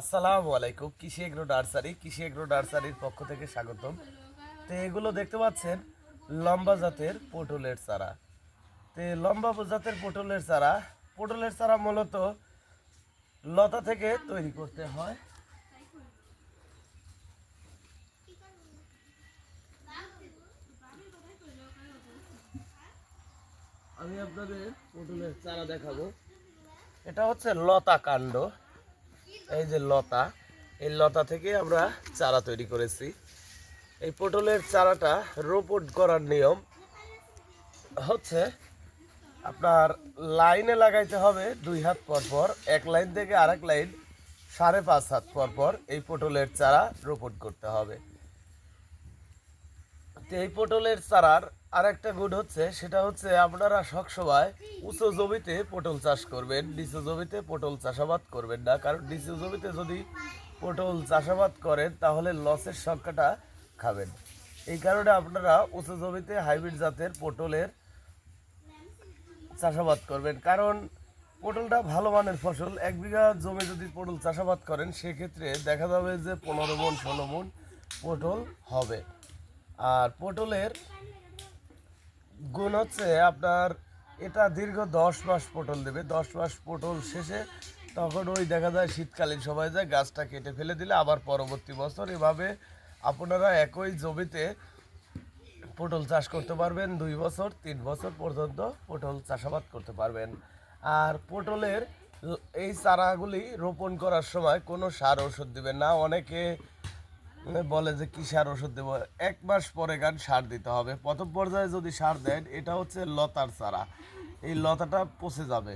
আসসালামু আলাইকুম, কৃষি এগ্রো নার্সারি, কৃষি এগ্রো নার্সারির পক্ষ থেকে স্বাগতম। তো এগুলো দেখতে পাচ্ছেন, লম্বা জাতের পটলের চারা। তো লম্বা জাতের পটলের চারা পটলের চারা মূলত লতা থেকে তৈরি করতে হয়। আমি আপনাদের পটলের চারা দেখাবো। এটা হচ্ছে লতা কাণ্ড। এই যে লতা, এই লতা থেকে আমরা চারা তৈরি করেছি। এই পটলের চারাটা রোপট করার নিয়ম হচ্ছে, আপনার লাইনে লাগাইতে হবে দুই হাত পর পর, এক লাইন থেকে আরেক লাইন, সাড়ে পাঁচ হাত পর পর এই পটলের চারা রোপট করতে হবে। তো এই পটলের চারার আরেকটা গুড হচ্ছে, সেটা হচ্ছে আপনারা সবসময় উঁচু জমিতে পটল চাষ করবেন, নিচু জমিতে পটল চাষাবাদ করবেন না। কারণ নিচু জমিতে যদি পটল চাষাবাদ করেন, তাহলে লসের সংখ্যাটা খাবেন। এই কারণে আপনারা উঁচু জমিতে হাইব্রিড জাতের পটলের চাষাবাদ করবেন। কারণ পটলটা ভালো মানের ফসল, এক বিঘা জমি যদি পটল চাষাবাদ করেন, সেক্ষেত্রে দেখা যাবে যে পনেরো মন, ষোলো মন পটল হবে। আর পটলের গুণ হচ্ছে আপনার এটা দীর্ঘ দশ মাস পটল দেবে। দশ মাস পটল শেষে তখন ওই দেখা যায় শীতকালীন সময় যায় গাছটা কেটে ফেলে দিলে আবার পরবর্তী বছর এভাবে আপনারা একই জমিতে পটল চাষ করতে পারবেন, দুই বছর, তিন বছর পর্যন্ত পটল চাষাবাদ করতে পারবেন। আর পটলের এই চারাগুলি রোপণ করার সময় কোনো সার ওষুধ দিবেন না। অনেকে বলে যে কি সার ওষুধ দেবো? এক মাস পরে গান সার দিতে হবে। প্রথম পর্যায়ে যদি সার দেন, এটা হচ্ছে লতার চারা। এই লতাটা পচে যাবে।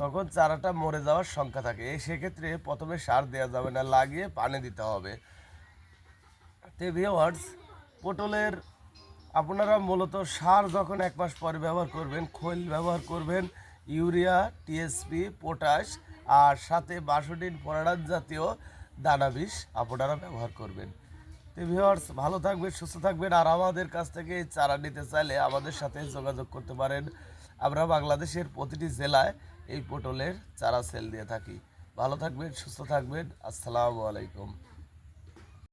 তখন চারাটা মরে যাওয়ার সংখ্যা থাকে। এই সেক্ষেত্রে প্রথমে সার দেওয়া যাবে না, লাগিয়ে পানি দিতে হবে। তে ভিওয়ার্স পটলের, আপনারা মূলত সার যখন এক মাস পরে ব্যবহার করবেন, খৈল ব্যবহার করবেন, ইউরিয়া, টিএসপি, পটাশ, আর সাথে বাসোডিন পরাডান জাতীয় দানা বিষ আপনারা ব্যবহার করবেন। তো ভিওয়ার্স ভালো থাকবেন, সুস্থ থাকবেন, আর আমাদের কাছ থেকে চারা নিতে চাইলে আমাদের সাথে যোগাযোগ করতে পারেন। আমরা বাংলাদেশের প্রতিটি জেলায় এই পটলের চারা সেল দিয়ে থাকি। ভালো থাকবেন, সুস্থ থাকবেন। আসসালামু আলাইকুম।